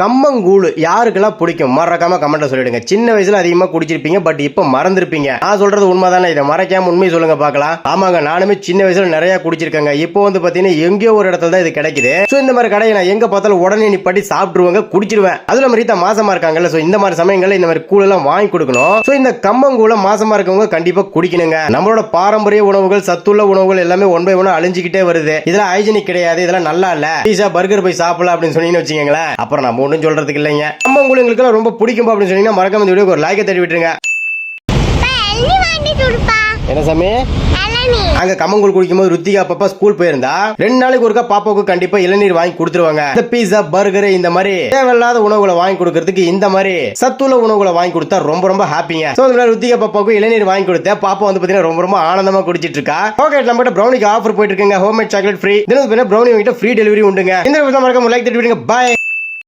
கம்மங்கூழ் யாருக்கெல்லாம் பிடிக்கும்? மறக்காம கமெண்ட்ல சொல்லிடுங்க. சின்ன வயசுல அதிகமா குடிச்சிருப்பீங்க பட் இப்ப மறந்துருப்பீங்க. நான் சொல்றது உண்மைதானே? இதை மறைக்காம உண்மை சொல்லுங்க பார்க்கலாம். ஆமாங்க நானுமே சின்ன வயசுல நிறைய குடிச்சிருக்கேங்க. இப்போ வந்து பாத்தீங்கன்னா எங்கேயோ ஒரு இடத்துல தான் இது கிடைக்குது. சோ இந்த மாதிரி கடையை நான் எங்க பார்த்தாலும் உடனே நிப்பாட்டி சாப்பிட்டுருவாங்க குடிச்சிருவேன். அதுல ரீதா மாசமா இருக்காங்கல்ல சோ இந்த மாதிரி சமயங்கள்ல இந்த மாதிரி கூழ் எல்லாம் வாங்கி கொடுக்கணும். சோ இந்த கம்மங்கூழ மாசமா இருக்கவங்க கண்டிப்பா குடிக்கணுங்க. நம்மளோட பாரம்பரிய உணவுகள் சத்துள்ள உணவுகள் எல்லாமே ஒன் பை ஒன் அழிஞ்சுக்கிட்டே வருது. இதெல்லாம் ஹைஜினிக் கிடையாது இதெல்லாம் நல்லா இல்ல. பீஸா பர்கர் போய் சாப்பிடலாம் அப்படின்னு சொன்னீங்கன்னு வச்சுக்கோங்களேன். அப்புறம் நம்ம ஒன்றும் சொல்றதுக்கு இல்லைங்க. நம்ம உங்களுக்கு ரொம்ப பிடிக்கும் அப்படின்னு சொன்னீங்கன்னா மறக்காம இந்த வீடியோக்கு ஒரு லைக்கை தட்டி விட்டுருங்க. என்ன சாமி? அங்க கம்மங்கூழ் குடிக்கும்போது ருத்திகா பாப்பா ஸ்கூல் போயிருந்தா ரெண்டு நாளைக்கு ஒருக்கா பாப்பாவுக்கு கண்டிப்பா இளநீர் வாங்கி கொடுத்துருவாங்க. இந்த பீஸா பர்கர் இந்த மாதிரி தேவையில்லாத உணவுகளை வாங்கி கொடுக்கறதுக்கு இந்த மாதிரி சத்துள்ள உணவுகளை வாங்கி கொடுத்தா ரொம்ப ரொம்ப ஹாப்பிங்க சோ மாதிரி ருத்திகா பாப்பாவுக்கு இளநீர் வாங்கி கொடுத்தேன் பாப்பா வந்து பாத்தீங்கன்னா ரொம்ப ரொம்ப ஆனந்தமா குடிச்சிட்டு இருக்கா. ஓகே நம்ம கிட்ட ப்ரௌனிக்கு ஆஃபர் போயிட்டு இருக்குங்க. ஹோம்மேட் சாக்லேட் ஃப்ரீ தினம் ப்ரௌனி வாங்கிட்டு ஃப்ரீ டெலிவரி உண்டுங்க. இந்த மறக்காம லைக் தட்டி விடுங்க. பாய்